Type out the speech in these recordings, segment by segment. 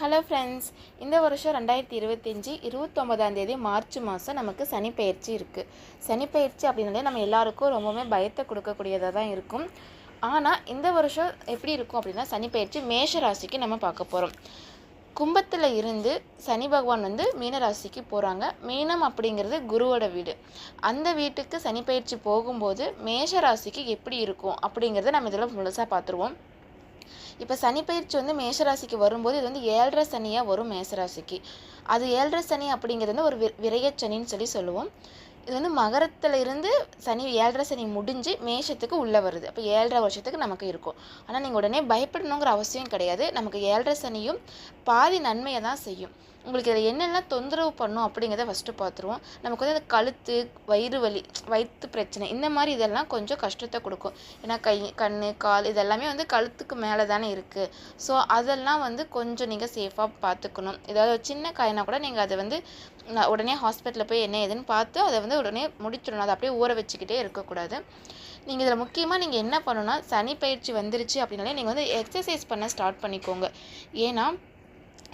Hello friends இந்த வருஷம் ரெண்டாயிரத்தி இருபத்தஞ்சி இருபத்தொம்பதாம் தேதி மார்ச் மாதம் நமக்கு சனிப்பெயர்ச்சி இருக்குது சனிப்பெயர்ச்சி அப்படின்னாலே நம்ம எல்லாருக்கும் ரொம்பவுமே பயத்தை கொடுக்கக்கூடியதாக தான் இருக்கும். ஆனால் இந்த வருஷம் எப்படி இருக்கும் அப்படின்னா சனிப்பெயர்ச்சி மேஷ ராசிக்கு நம்ம பார்க்க போகிறோம் கும்பத்தில் இருந்து சனி பகவான் வந்து மீன ராசிக்கு போகிறாங்க மீனம் அப்படிங்கிறது குருவோட வீடு. அந்த வீட்டுக்கு சனிப்பயிற்சி போகும்போது மேஷ ராசிக்கு எப்படி இருக்கும் அப்படிங்கிறத நம்ம இதில் முழுசாக பார்த்துருவோம். இப்போ சனி பயிற்சி வந்து மேஷராசிக்கு வரும்போது இது வந்து ஏழரை சனியாக வரும் மேஷராசிக்கு. அது ஏழரை சனி அப்படிங்கிறது வந்து ஒரு வி விரையச்சனின்னு சொல்லி சொல்லுவோம். இது வந்து மகரத்தில் இருந்து சனி ஏழரை சனி முடிஞ்சு மேஷத்துக்கு உள்ளே வருது. அப்போ ஏழரை வருஷத்துக்கு நமக்கு இருக்கும். ஆனால் நீங்கள் உடனே பயப்படணுங்கிற அவசியம் கிடையாது. நமக்கு ஏழரை சனியும் பாதி நன்மையை தான் செய்யும். உங்களுக்கு இதில் என்னெல்லாம் தொந்தரவு பண்ணும் அப்படிங்கிறத ஃபஸ்ட்டு பார்த்துருவோம் நமக்கு வந்து அந்த கழுத்து வயிறு வலி வயிற்று பிரச்சனை இந்த மாதிரி இதெல்லாம் கொஞ்சம் கஷ்டத்தை கொடுக்கும். ஏன்னா கை கண் கால் இதெல்லாமே வந்து கழுத்துக்கு மேலே தானே இருக்குது ஸோ அதெல்லாம் வந்து கொஞ்சம் நீங்கள் சேஃபாக பார்த்துக்கணும் ஏதாவது ஒரு சின்ன காயினா கூட நீங்கள் அதை வந்து உடனே ஹாஸ்பிட்டலில் போய் என்ன ஏதுன்னு பார்த்து அதை வந்து உடனே முடிச்சிடணும். அதை அப்படியே ஊற வச்சுக்கிட்டே இருக்கக்கூடாது. நீங்கள் இதில் முக்கியமாக நீங்கள் என்ன பண்ணணும்னா சனி பயிற்சி வந்துருச்சு அப்படின்னாலே நீங்கள் வந்து எக்ஸசைஸ் பண்ண ஸ்டார்ட் பண்ணிக்கோங்க. ஏன்னா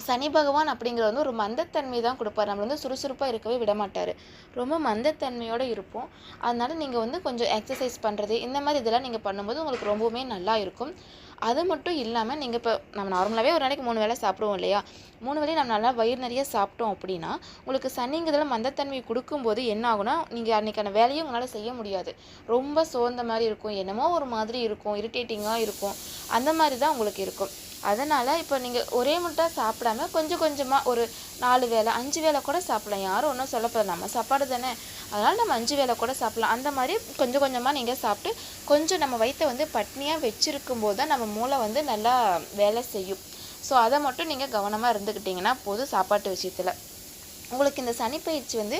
சனி பகவான் அப்படிங்கிறது வந்து ஒரு மந்தத்தன்மை தான் கொடுப்பார். நம்மளை வந்து சுறுசுறுப்பாக இருக்கவே விட மாட்டார். ரொம்ப மந்தத்தன்மையோடு இருப்போம். அதனால் நீங்கள் வந்து கொஞ்சம் எக்ஸசைஸ் பண்ணுறது இந்த மாதிரி இதெல்லாம் நீங்கள் பண்ணும்போது உங்களுக்கு ரொம்பவுமே நல்லா இருக்கும். அது மட்டும் இல்லாமல் நீங்கள் இப்போ நம்ம நார்மலாகவே ஒரு நாளைக்கு மூணு வேளை சாப்பிடுவோம் இல்லையா? மூணு வேலையும் நம்ம நல்லா வயிறு நிறைய சாப்பிட்டோம் அப்படின்னா உங்களுக்கு சனிங்கிறதுல மந்தத்தன்மை கொடுக்கும்போது என்ன ஆகுனா நீங்கள் அன்றைக்கான வேலையும் உங்களால் செய்ய முடியாது. ரொம்ப சோர்ந்த மாதிரி இருக்கும். என்னமோ ஒரு மாதிரி இருக்கும். இரிட்டேட்டிங்காக இருக்கும். அந்த மாதிரி தான் உங்களுக்கு இருக்கும். அதனால் இப்போ நீங்கள் ஒரே முட்டா சாப்பிடாம கொஞ்சம் கொஞ்சமாக ஒரு நாலு வேளை அஞ்சு வேளை கூட சாப்பிடலாம். யாரும் ஒன்றும் சொல்லப்போது நம்ம சாப்பாடு தானே. அதனால் நம்ம அஞ்சு வேளை கூட சாப்பிடலாம். அந்த மாதிரி கொஞ்சம் கொஞ்சமாக நீங்கள் சாப்பிட்டு கொஞ்சம் நம்ம வயிற்றை வந்து பட்னியாக வச்சுருக்கும் போது தான் நம்ம மூளை வந்து நல்லா வேலை செய்யும். ஸோ அதை மட்டும் நீங்கள் கவனமாக இருந்துக்கிட்டிங்கன்னா போதும் சாப்பாட்டு விஷயத்தில். உங்களுக்கு இந்த சனி பயிற்சி வந்து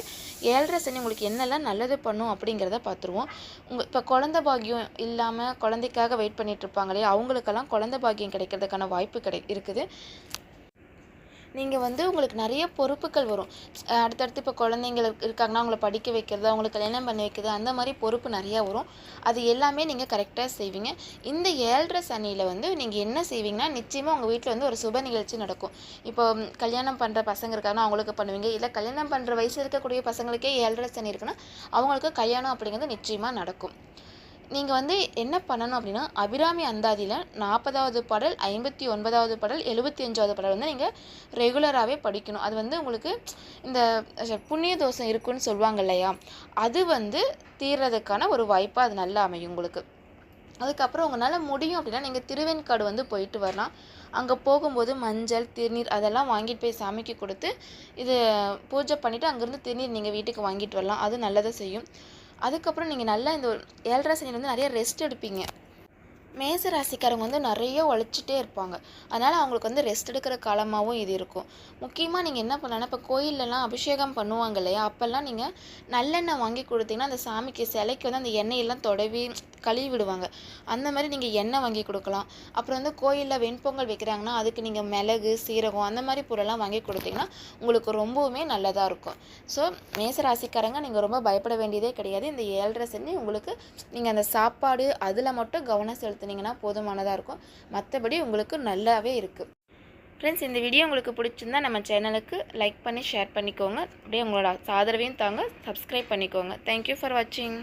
ஏழரை சனி உங்களுக்கு என்னெல்லாம் நல்லது பண்ணும் அப்படிங்கிறத பார்த்துருவோம். உங்கள் இப்போ குழந்த பாக்கியம் இல்லாமல் குழந்தைக்காக வெயிட் பண்ணிகிட்டு இருப்பாங்க இல்லையா? அவங்களுக்கெல்லாம் குழந்த பாக்கியம் கிடைக்கிறதுக்கான வாய்ப்பு கிடை இருக்குது. நீங்கள் வந்து உங்களுக்கு நிறைய பொறுப்புகள் வரும். அடுத்தடுத்து இப்போ குழந்தைங்க இருக்காங்கன்னா அவங்கள படிக்க வைக்கிறது அவங்களுக்கு கல்யாணம் பண்ணி வைக்கிறது அந்த மாதிரி பொறுப்பு நிறையா வரும். அது எல்லாமே நீங்கள் கரெக்டாக செய்வீங்க. இந்த ஏழரை சனியில் வந்து நீங்கள் என்ன செய்வீங்கன்னா நிச்சயமாக உங்கள் வீட்டில் வந்து ஒரு சுப நிகழ்ச்சி நடக்கும். இப்போ கல்யாணம் பண்ணுற பசங்க இருக்காங்கன்னா அவங்களுக்கு பண்ணுவீங்க. இல்லை கல்யாணம் பண்ணுற வயசு இருக்கக்கூடிய பசங்களுக்கே ஏழரை சனி இருக்குன்னா அவங்களுக்கு கல்யாணம் அப்படிங்கிறது நிச்சயமாக நடக்கும். நீங்கள் வந்து என்ன பண்ணணும் அப்படின்னா அபிராமி அந்தாதியில் நாற்பதாவது பாடல் ஐம்பத்தி ஒன்பதாவது பாடல் எழுபத்தி அஞ்சாவது பாடல் வந்து நீங்கள் ரெகுலராகவே படிக்கணும். அது வந்து உங்களுக்கு இந்த புண்ணிய தோஷம் இருக்குன்னு சொல்லுவாங்க இல்லையா? அது வந்து தீர்றதுக்கான ஒரு வாய்ப்பாக அது நல்லா அமையும் உங்களுக்கு. அதுக்கப்புறம் உங்களால் முடியும் அப்படின்னா நீங்கள் திருவெண்காடு வந்து போயிட்டு வரலாம். அங்கே போகும்போது மஞ்சள் திருநீர் அதெல்லாம் வாங்கிட்டு போய் சாமிக்கு கொடுத்து இது பூஜை பண்ணிவிட்டு அங்கேருந்து திருநீர் நீங்கள் வீட்டுக்கு வாங்கிட்டு வரலாம். அது நல்லதை செய்யும். அதுக்கப்புறம் நீங்கள் நல்லா இந்த ஏழரை சனியில் வந்து நிறைய ரெஸ்ட் எடுப்பீங்க. மேச ராசிக்காரங்க வந்து நிறைய உழைச்சிட்டே இருப்பாங்க. அதனால் அவங்களுக்கு வந்து ரெஸ்ட் எடுக்கிற காலமாகவும் இது இருக்கும். முக்கியமாக நீங்கள் என்ன பண்ணலாம்னா இப்போ கோயிலெலாம் அபிஷேகம் பண்ணுவாங்க இல்லையா? அப்போல்லாம் நீங்கள் நல்லெண்ணெய் வாங்கி கொடுத்தீங்கன்னா அந்த சாமிக்கு சிலைக்கு வந்து அந்த எண்ணெயெல்லாம் தொடவி கழுவி விடுவாங்க அந்த மாதிரி நீங்கள் எண்ணெய் வாங்கி கொடுக்கலாம். அப்புறம் வந்து கோயிலில் வெண்பொங்கல் வைக்கிறாங்கன்னா அதுக்கு நீங்கள் மிளகு சீரகம் அந்த மாதிரி பொருளெல்லாம் வாங்கி கொடுத்தீங்கன்னா உங்களுக்கு ரொம்பவுமே நல்லதாக இருக்கும். ஸோ மேச ராசிக்காரங்க நீங்கள் ரொம்ப பயப்பட வேண்டியதே கிடையாது. இந்த ஏழரை சனி உங்களுக்கு நீங்கள் அந்த சாப்பாடு அதில் மட்டும் கவனம் செலுத்துனீங்கன்னா போதுமானதாக இருக்கும். மற்றபடி உங்களுக்கு நல்லாவே இருக்குது ஃப்ரெண்ட்ஸ் இந்த வீடியோ உங்களுக்கு பிடிச்சிருந்தா நம்ம சேனலுக்கு லைக் பண்ணி ஷேர் பண்ணிக்கோங்க. அப்படியே உங்களோட ஆதரவையும் தாங்க. சப்ஸ்கிரைப் பண்ணிக்கோங்க. தேங்க்யூ ஃபார் வாட்சிங்